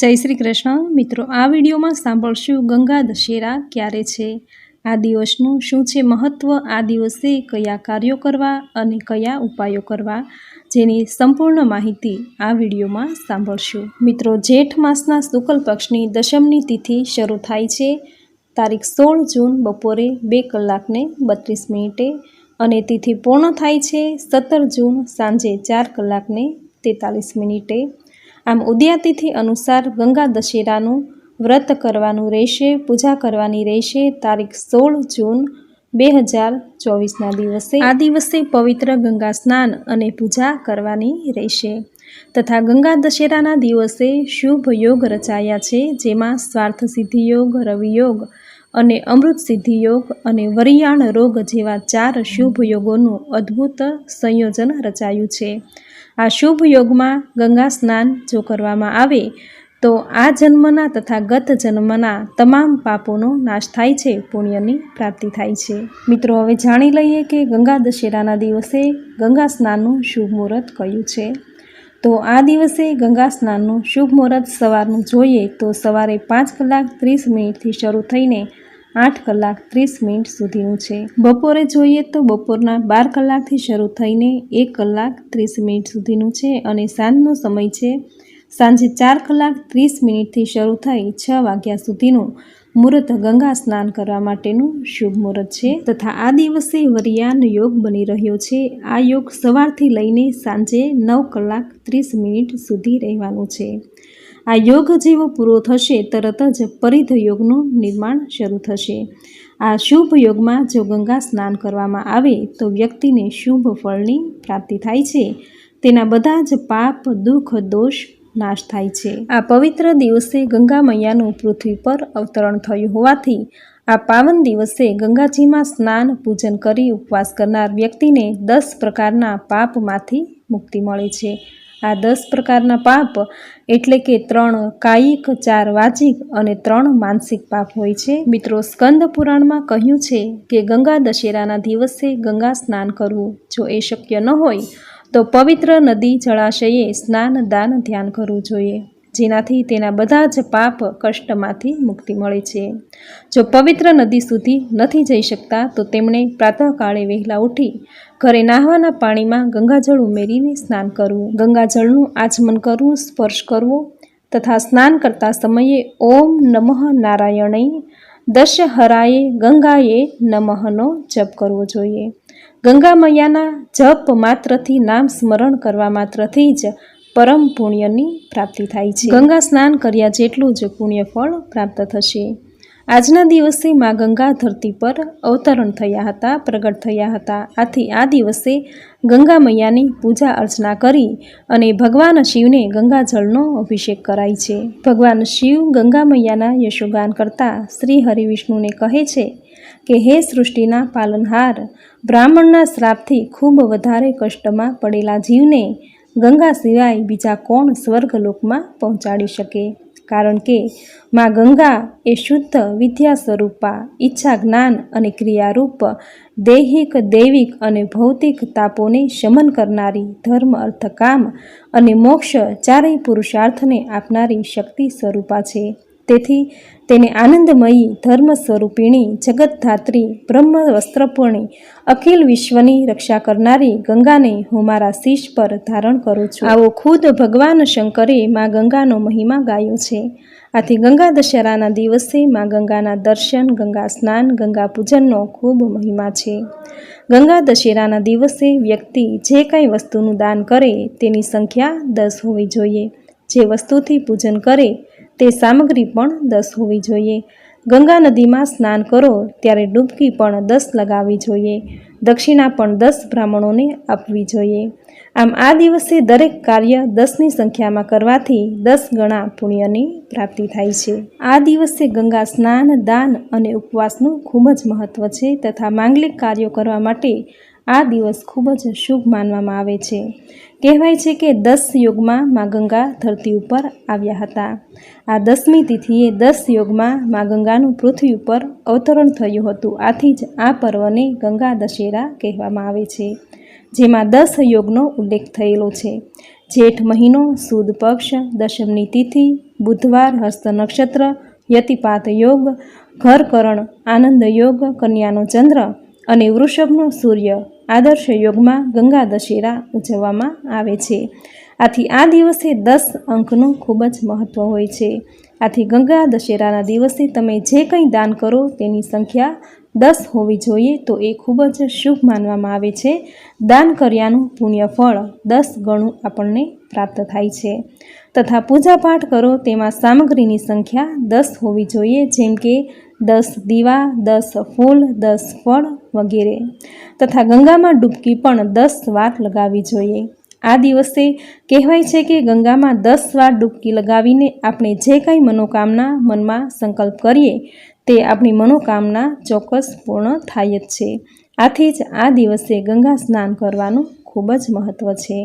જય શ્રી કૃષ્ણ. મિત્રો, આ વિડીયોમાં સાંભળશું ગંગા દશેરા ક્યારે છે? આ દિવસનું શું છે મહત્ત્વ આ દિવસે કયા કાર્યો કરવા અને કયા ઉપાયો કરવા? જેની સંપૂર્ણ માહિતી આ વિડીયોમાં સાંભળશું. મિત્રો, જેઠ માસના શુક્લ પક્ષની દશમની તિથિ શરૂ થાય છે. તારીખ સોળ જૂન બપોરે બે કલાકને બત્રીસ મિનિટે અને તિથિ પૂર્ણ થાય છે સત્તર જૂન સાંજે ચાર કલાકને તેતાલીસ મિનિટે. આમ ઉદયાતિથિ અનુસાર ગંગા દશેરાનું વ્રત કરવાનું રહેશે, પૂજા કરવાની રહેશે. તારીખ સોળ જૂન બે હજાર ચોવીસના દિવસે આ દિવસે પવિત્ર ગંગા સ્નાન અને પૂજા કરવાની રહેશે. તથા ગંગા દશેરાના દિવસે શુભ યોગ રચાયા છે, જેમાં સ્વાર્થ સિદ્ધિ યોગ, રવિ યોગ અને અમૃત સિદ્ધિ યોગ અને વરિયાણ રોગ જેવા ચાર શુભ યોગોનું અદ્ભુત સંયોજન રચાયું છે. આ શુભ યોગમાં ગંગા સ્નાન જો કરવામાં આવે, તો આ જન્મના તથા ગત જન્મના તમામ પાપોનો નાશ થાય છે, પુણ્યની પ્રાપ્તિ થાય છે. મિત્રો, હવે જાણી લઈએ કે ગંગા દશેરાના દિવસે ગંગા સ્નાનનું શુભ મુહૂર્ત કયું છે. તો આ દિવસે ગંગા સ્નાનનું શુભ મુહૂર્ત સવારનું જોઈએ તો સવારે પાંચ કલાક ત્રીસ મિનિટથી શરૂ થઈને આઠ કલાક ત્રીસ મિનિટ સુધીનું છે. બપોરે જોઈએ તો બપોરના બાર કલાકથી શરૂ થઈને એક કલાક ત્રીસ મિનિટ સુધીનું છે અને સાંજનો સમય છે સાંજે ચાર કલાક ત્રીસ મિનિટથી શરૂ થઈ છ વાગ્યા સુધીનું. મુહૂર્ત ગંગા સ્નાન કરવા માટેનું શુભ મુહૂર્ત છે. તથા આ દિવસે વરિયાન યોગ બની રહ્યો છે. આ યોગ સવારથી લઈને સાંજે નવ કલાક ત્રીસ મિનિટ સુધી રહેવાનું છે. આ યોગ જેવો પૂરો થશે, તરત જ પરિધ યોગનું નિર્માણ શરૂ થશે. આ શુભ યોગમાં જો ગંગા સ્નાન કરવામાં આવે, તો વ્યક્તિને શુભ ફળની પ્રાપ્તિ થાય છે. તેના બધા જ પાપ, દુઃખ, દોષ નાશ થાય છે. આ પવિત્ર દિવસે ગંગા મૈયાનું પૃથ્વી પર અવતરણ થયું હોવાથી આ પાવન દિવસે ગંગાજીમાં સ્નાન, પૂજન કરી ઉપવાસ કરનાર વ્યક્તિને દસ પ્રકારના પાપમાંથી મુક્તિ મળે છે. આ દસ પ્રકારના પાપ એટલે કે ત્રણ કાયિક, ચાર વાચિક અને ત્રણ માનસિક પાપ હોય છે. મિત્રો, સ્કંદ પુરાણમાં કહ્યું છે કે ગંગા દશેરાના દિવસે ગંગા સ્નાન કરવું જો એ શક્ય ન હોય તો પવિત્ર નદી જળાશયે સ્નાન દાન ધ્યાન કરવું જોઈએ. જેનાથી તેના બધા જ પાપ કષ્ટમાંથી મુક્તિ મળે છે. જો પવિત્ર નદી સુધી નથી જઈ શકતા, તો તેમણે પ્રાતઃકાળે વહેલા ઉઠી ઘરે નાહવાના પાણીમાં ગંગાજળ ઉમેરીને સ્નાન કરવું. ગંગાજળનું આચમન કરવું, સ્પર્શ કરવો તથા સ્નાન કરતા સમયે ઓમ નમઃ નારાયણય દશહરાએ ગંગાએ નમઃનો જપ કરવો જોઈએ. ગંગા મૈયાના જપ માત્રથી નામ સ્મરણ કરવા માત્રથી જ પરમ પુણ્યની પ્રાપ્તિ થાય છે. ગંગા સ્નાન કર્યા જેટલું જ પુણ્ય ફળ પ્રાપ્ત થશે. આજના દિવસે મા ગંગા ધરતી પર અવતરણ થયા હતા, પ્રગટ થયા હતા. આથી આ દિવસે ગંગા મૈયાની પૂજા અર્ચના કરી અને ભગવાન શિવને ગંગાજળનો અભિષેક કરાય છે. ભગવાન શિવ ગંગા મૈયાના યશોગાન કરતા શ્રી હરિવિષ્ણુને કહે છે કે, હે સૃષ્ટિના પાલનહાર, બ્રાહ્મણના શ્રાપથી ખૂબ વધારે કષ્ટમાં પડેલા જીવને ગંગા સિવાય બીજા કોણ સ્વર્ગલોકમાં પહોંચાડી શકે? કારણ કે માં ગંગા એ શુદ્ધ વિદ્યા સ્વરૂપા ઈચ્છા જ્ઞાન અને ક્રિયારૂપ દૈહિક, દૈવિક અને ભૌતિક તાપોને શમન કરનારી ધર્મ અર્થ કામ અને મોક્ષ ચારેય પુરુષાર્થને આપનારી શક્તિ સ્વરૂપા છે. તેથી તેને આનંદમયી ધર્મ સ્વરૂપિણી જગતધાત્રી બ્રહ્મ વસ્ત્રપૂર્ણી અખિલ વિશ્વની રક્ષા કરનારી ગંગાને હું મારા શીશ પર ધારણ કરું છું. આવો ખુદ ભગવાન શંકરે માં ગંગાનો મહિમા ગાયો છે. આથી ગંગા દશેરાના દિવસે માં ગંગાના દર્શન, ગંગા સ્નાન, ગંગા પૂજનનો ખૂબ મહિમા છે. ગંગા દશેરાના દિવસે વ્યક્તિ જે કાંઈ વસ્તુનું દાન કરે તેની સંખ્યા દસ હોવી જોઈએ. જે વસ્તુથી પૂજન કરે તે સામગ્રી પણ દસ હોવી જોઈએ. ગંગા નદીમાં સ્નાન કરો ત્યારે ડૂબકી પણ દસ લગાવવી જોઈએ. દક્ષિણા પણ દસ બ્રાહ્મણોને આપવી જોઈએ. આમ આ દિવસે દરેક કાર્ય દસની સંખ્યામાં કરવાથી દસ ગણા પુણ્યની પ્રાપ્તિ થાય છે. આ દિવસે ગંગા સ્નાન, દાન અને ઉપવાસનું ખૂબ જ મહત્ત્વ છે તથા માંગલિક કાર્યો કરવા માટે આ દિવસ ખૂબ જ શુભ માનવામાં આવે છે. કહેવાય છે કે દસ યોગમાં મા ગંગા ધરતી ઉપર આવ્યા હતા. આ દસમી તિથિએ દસ યોગમાં મા ગંગાનું પૃથ્વી ઉપર અવતરણ થયું હતું. આથી જ આ પર્વને ગંગા દશેરા કહેવામાં આવે છે, જેમાં દસ યોગનો ઉલ્લેખ થયેલો છે. જેઠ મહિનો, સુદ પક્ષ, દશમની તિથિ, બુધવાર હસ્ત નક્ષત્ર, યતિપાત યોગ ઘરકરણ આનંદ યોગ, કન્યાનો ચંદ્ર અને વૃષભનો સૂર્ય આદર્શ યોગમાં ગંગા દશેરા ઉજવવામાં આવે છે. આથી આ દિવસે દસ અંકનું ખૂબ જ મહત્ત્વ હોય છે. આથી ગંગા દશેરાના દિવસે તમે જે કંઈ દાન કરો તેની સંખ્યા દસ હોવી જોઈએ તો એ ખૂબ જ શુભ માનવામાં આવે છે. દાન કર્યાનું પુણ્ય ફળ દસ ગણું આપણને પ્રાપ્ત થાય છે. તથા પૂજાપાઠ કરો તેમાં સામગ્રીની સંખ્યા દસ હોવી જોઈએ, જેમ કે દસ દીવા, દસ ફૂલ, દસ ફળ વગેરે. તથા ગંગામાં ડૂબકી પણ દસ વાર લગાવવી જોઈએ. આ દિવસે કહેવાય છે કે ગંગામાં દસ વાર ડૂબકી લગાવીને આપણે જે કાંઈ મનોકામના મનમાં સંકલ્પ કરીએ, તે આપણી મનોકામના ચોક્કસ પૂર્ણ થાય જ છે. આથી જ આ દિવસે ગંગા સ્નાન કરવાનું ખૂબ જ મહત્ત્વ છે.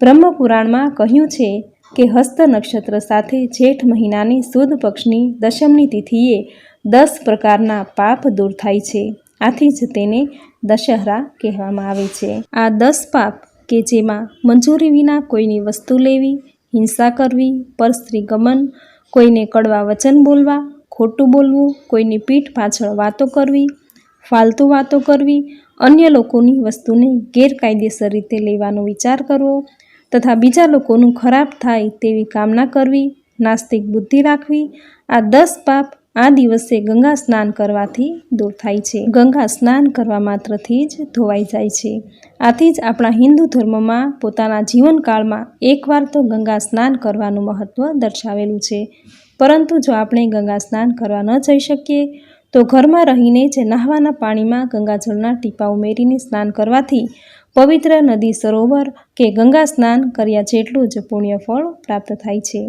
બ્રહ્મપુરાણમાં કહ્યું છે કે હસ્ત નક્ષત્ર સાથે જેઠ મહિનાની સુદ પક્ષની દશમની તિથિએ દસ પ્રકારના પાપ દૂર થાય છે. આથી જ તેને દશહરા કહેવામાં આવે છે. આ દસ પાપ કે જેમાં મંજૂરી વિના કોઈની વસ્તુ લેવી, હિંસા કરવી, પરસ્ત્રી ગમન, કોઈને કડવા વચન બોલવા, ખોટું બોલવું, કોઈની પીઠ પાછળ વાતો કરવી, ફાલતુ વાતો કરવી, અન્ય લોકોની વસ્તુને ગેરકાયદેસર રીતે લેવાનો વિચાર કરવો તથા બીજા લોકોનું ખરાબ થાય તેવી કામના કરવી, નાસ્તિક બુદ્ધિ રાખવી, આ દસ પાપ આ દિવસે ગંગા સ્નાન કરવાથી દૂર થાય છે. ગંગા સ્નાન કરવા માત્રથી જ ધોવાઈ જાય છે. આથી જ આપણા હિન્દુ ધર્મમાં પોતાના જીવનકાળમાં એકવાર તો ગંગા સ્નાન કરવાનું મહત્ત્વ દર્શાવેલું છે. પરંતુ જો આપણે ગંગા સ્નાન કરવા ન જઈ શકીએ તો ઘરમાં રહીને જ નહાવાના પાણીમાં ગંગાજળના ટીપા ઉમેરીને સ્નાન કરવાથી પવિત્ર નદી સરોવર કે ગંગા સ્નાન કર્યા જેટલું જ પુણ્ય ફળ પ્રાપ્ત થાય છે.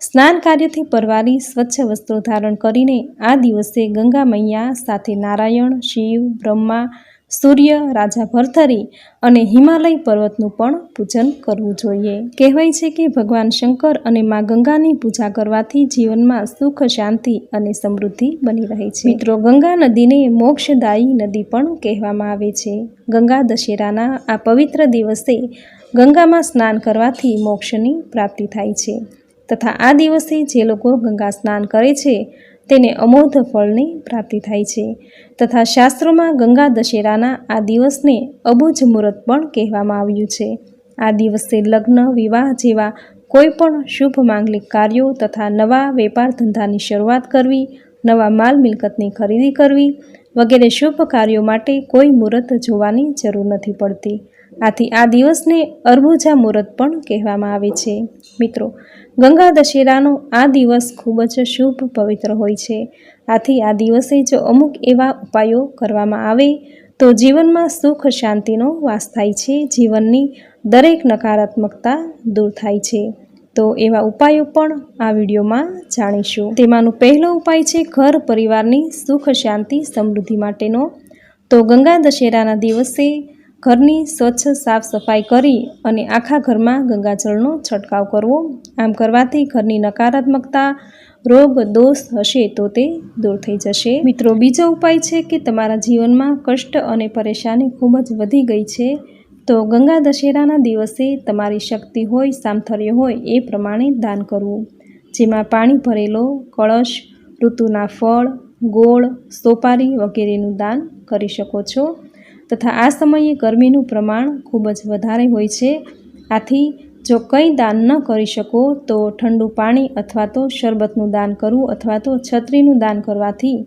સ્નાન કાર્યથી પરવારી સ્વચ્છ વસ્ત્રો ધારણ કરીને આ દિવસે ગંગા મૈયા સાથે નારાયણ, શિવ, બ્રહ્મા સૂર્ય, રાજા ભરથરી અને હિમાલય પર્વતનું પણ પૂજન કરવું જોઈએ. કહેવાય છે કે ભગવાન શંકર અને મા ગંગાની પૂજા કરવાથી જીવનમાં સુખ, શાંતિ અને સમૃદ્ધિ બની રહે છે. મિત્રો, ગંગા નદીને મોક્ષદાયી નદી પણ કહેવામાં આવે છે. ગંગા દશેરાના આ પવિત્ર દિવસે ગંગામાં સ્નાન કરવાથી મોક્ષની પ્રાપ્તિ થાય છે. તથા આ દિવસે જે લોકો ગંગા સ્નાન કરે છે તેને અમોધ ફળની પ્રાપ્તિ થાય છે. તથા શાસ્ત્રોમાં ગંગા દશેરાના આ દિવસને અબુજ મુહૂર્ત પણ કહેવામાં આવ્યું છે. આ દિવસે લગ્ન, વિવાહ જેવા કોઈ પણ શુભ માંગલિક કાર્યો તથા નવા વેપાર ધંધાની શરૂઆત કરવી, નવા માલ મિલકતની ખરીદી કરવી વગેરે શુભ કાર્યો માટે કોઈ મુહૂર્ત જોવાની જરૂર નથી પડતી. આથી આ દિવસને અર્બુજા મુહૂર્ત પણ કહેવામાં આવે છે. મિત્રો ગંગા દશેરાનો આ દિવસ ખૂબ જ શુભ પવિત્ર હોય છે. આથી આ દિવસે જો અમુક એવા ઉપાયો કરવામાં આવે, તો જીવનમાં સુખ શાંતિનો વાસ થાય છે. જીવનની દરેક નકારાત્મકતા દૂર થાય છે. તો એવા ઉપાયો પણ આ વિડીયોમાં જાણીશું. તેમાંનો પહેલો ઉપાય છે ઘર પરિવારની સુખ શાંતિ સમૃદ્ધિ માટેનો. તો ગંગા દશેરાના દિવસે ઘરની સ્વચ્છ, સાફ સફાઈ કરી અને આખા ઘરમાં ગંગાજળનો છંટકાવ કરવો. આમ કરવાથી ઘરની નકારાત્મકતા, રોગ, દોષ હશે તો તે દૂર થઈ જશે. મિત્રો, બીજો ઉપાય છે કે તમારા જીવનમાં કષ્ટ અને પરેશાની ખૂબ જ વધી ગઈ છે, તો ગંગા દશેરાના દિવસે તમારી શક્તિ હોય સામથર્ય હોય એ પ્રમાણે દાન કરવું. જેમાં પાણી ભરેલો, કળશ, ઋતુના ફળ, ગોળ, સોપારી વગેરેનું દાન કરી શકો છો. તથા આ સમયે ગરમીનું પ્રમાણ ખૂબ જ વધારે હોય છે. આથી, જો કંઈ દાન ન કરી શકો, તો ઠંડુ પાણી અથવા તો શરબતનું દાન કરવું અથવા તો છત્રીનું દાન કરવાથી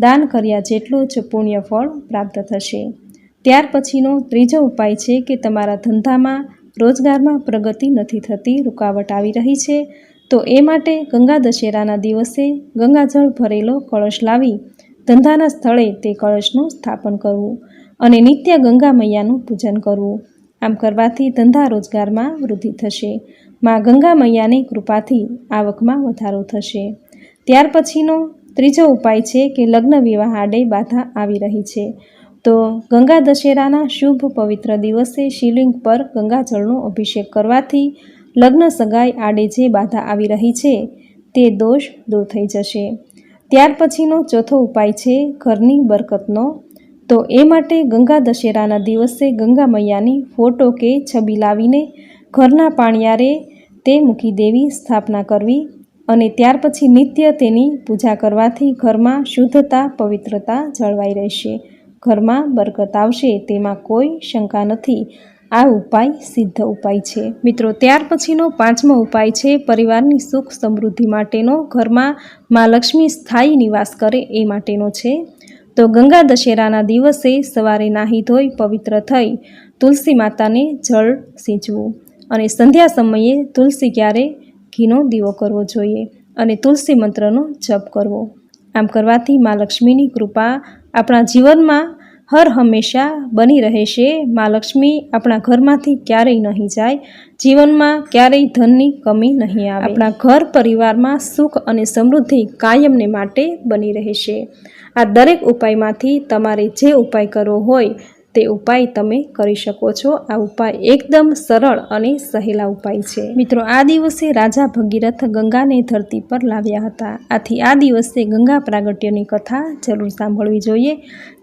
દાન કર્યા જેટલું જ પુણ્ય ફળ પ્રાપ્ત થશે. ત્યાર પછીનો ત્રીજો ઉપાય છે કે તમારા ધંધામાં રોજગારમાં પ્રગતિ નથી થતી, રૂકાવટ આવી રહી છે, તો એ માટે ગંગા દશેરાના દિવસે ગંગાજળ ભરેલો કળશ લાવી ધંધાના સ્થળે તે કળશનું સ્થાપન કરવું. અને નિત્ય ગંગા મૈયાનું પૂજન કરવું. આમ કરવાથી ધંધા રોજગારમાં વૃદ્ધિ થશે. માં ગંગા મૈયાની કૃપાથી આવકમાં વધારો થશે. ત્યાર પછીનો ત્રીજો ઉપાય છે કે લગ્ન વિવાહ આડે બાધા આવી રહી છે. તો ગંગા દશેરાના શુભ પવિત્ર દિવસે શિવલિંગ પર ગંગાજળનો અભિષેક કરવાથી લગ્ન સગાઈ આડે જે બાધા આવી રહી છે, તે દોષ દૂર થઈ જશે. ત્યાર પછીનો ચોથો ઉપાય છે ઘરની બરકતનો તો એ માટે ગંગા દશેરાના દિવસે ગંગા મૈયાની ફોટો કે છબી લાવીને ઘરના પાણિયારે તે મૂકી દેવી સ્થાપના કરવી અને ત્યાર પછી નિત્ય તેની પૂજા કરવાથી ઘરમાં શુદ્ધતા, પવિત્રતા જળવાઈ રહેશે. ઘરમાં બરકત આવશે તેમાં કોઈ શંકા નથી. આ ઉપાય સિદ્ધ ઉપાય છે. મિત્રો, ત્યાર પછીનો પાંચમો ઉપાય છે પરિવારની સુખ સમૃદ્ધિ માટેનો. ઘરમાં મા લક્ષ્મી સ્થાયી નિવાસ કરે એ માટેનો છે તો ગંગા દશેરાના દિવસે સવારે નાહી ધોઈ પવિત્ર થઈ તુલસી માતાને જળ સિંચવું અને સંધ્યા સમયે તુલસી ક્યારે ઘીનો દીવો કરવો જોઈએ અને તુલસી મંત્રનો જપ કરવો. આમ કરવાથી મા લક્ષ્મીની કૃપા આપણા જીવનમાં હર હંમેશા બની રહેશે મા લક્ષ્મી આપણા ઘરમાંથી ક્યારેય નહીં જાય, જીવનમાં ક્યારેય ધનની કમી નહીં આવે. આપણા ઘર પરિવારમાં સુખ અને સમૃદ્ધિ કાયમને માટે બની રહેશે આ દરેક ઉપાયમાંથી તમારે જે ઉપાય કરવો હોય તે ઉપાય તમે કરી શકો છો. આ ઉપાય એકદમ સરળ અને સહેલા ઉપાય છે. મિત્રો, આ દિવસે રાજા ભગીરથ ગંગાને ધરતી પર લાવ્યા હતા. આથી આ દિવસે ગંગા પ્રાગટ્યની કથા જરૂર સાંભળવી જોઈએ,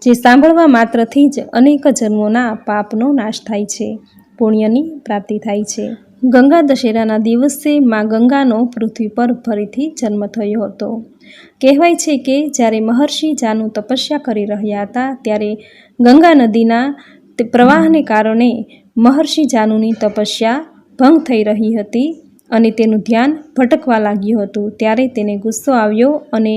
જે સાંભળવા માત્રથી જ અનેક જન્મોના પાપનો નાશ થાય છે, પુણ્યની પ્રાપ્તિ થાય છે. ગંગા દશેરાના દિવસે માં ગંગાનો પૃથ્વી પર ફરીથી જન્મ થયો હતો. કહેવાય છે કે જ્યારે મહર્ષિ જાનુ તપસ્યા કરી રહ્યા હતા, ત્યારે ગંગા નદીના પ્રવાહને કારણે મહર્ષિ જાનુની તપસ્યા ભંગ થઈ રહી હતી અને તેનું ધ્યાન ભટકવા લાગ્યું હતું. ત્યારે તેને ગુસ્સો આવ્યો અને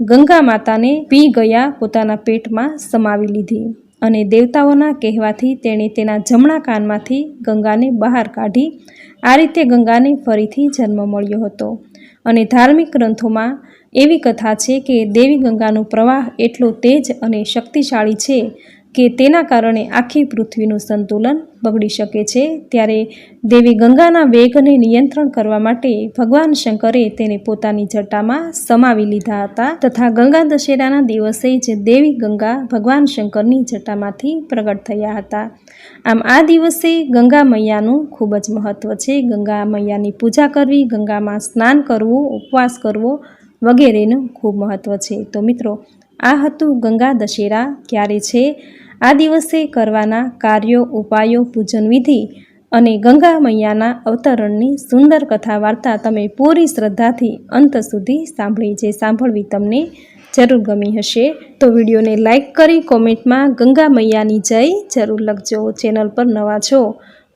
ગંગા માતાને પી ગયા પોતાના પેટમાં સમાવી લીધી અને દેવતાઓના કહેવાથી તેણે તેના જમણા કાનમાંથી ગંગાને બહાર કાઢી. આ રીતે ગંગાને ફરીથી જન્મ મળ્યો હતો. અને ધાર્મિક ગ્રંથોમાં એવી કથા છે કે દેવી ગંગાનો પ્રવાહ એટલો તેજ અને શક્તિશાળી છે કે તેના કારણે આખી પૃથ્વીનું સંતુલન બગડી શકે છે, ત્યારે દેવી ગંગાના વેગને નિયંત્રણ કરવા માટે ભગવાન શંકરે તેને પોતાની જટામાં સમાવી લીધા હતા તથા ગંગા દશેરાના દિવસે જ દેવી ગંગા ભગવાન શંકરની જટામાંથી પ્રગટ થયા હતા. આમ આ દિવસે ગંગા મૈયાનું ખૂબ જ મહત્ત્વ છે. ગંગા મૈયાની પૂજા કરવી, ગંગામાં સ્નાન કરવું, ઉપવાસ કરવો વગેરેનું ખૂબ મહત્ત્વ છે. તો મિત્રો, આ હતું ગંગા દશેરા ક્યારે છે? આ દિવસે કરવાના કાર્યો, ઉપાયો, પૂજન વિધિ અને ગંગા મૈયાના અવતરણની સુંદર કથા વાર્તા તમે પૂરી શ્રદ્ધાથી અંત સુધી સાંભળી જે સાંભળવી તમને જરૂર ગમી હશે. તો વિડીયોને લાઇક કરી કોમેન્ટમાં ગંગા મૈયાની જય જરૂર લખજો. ચેનલ પર નવા છો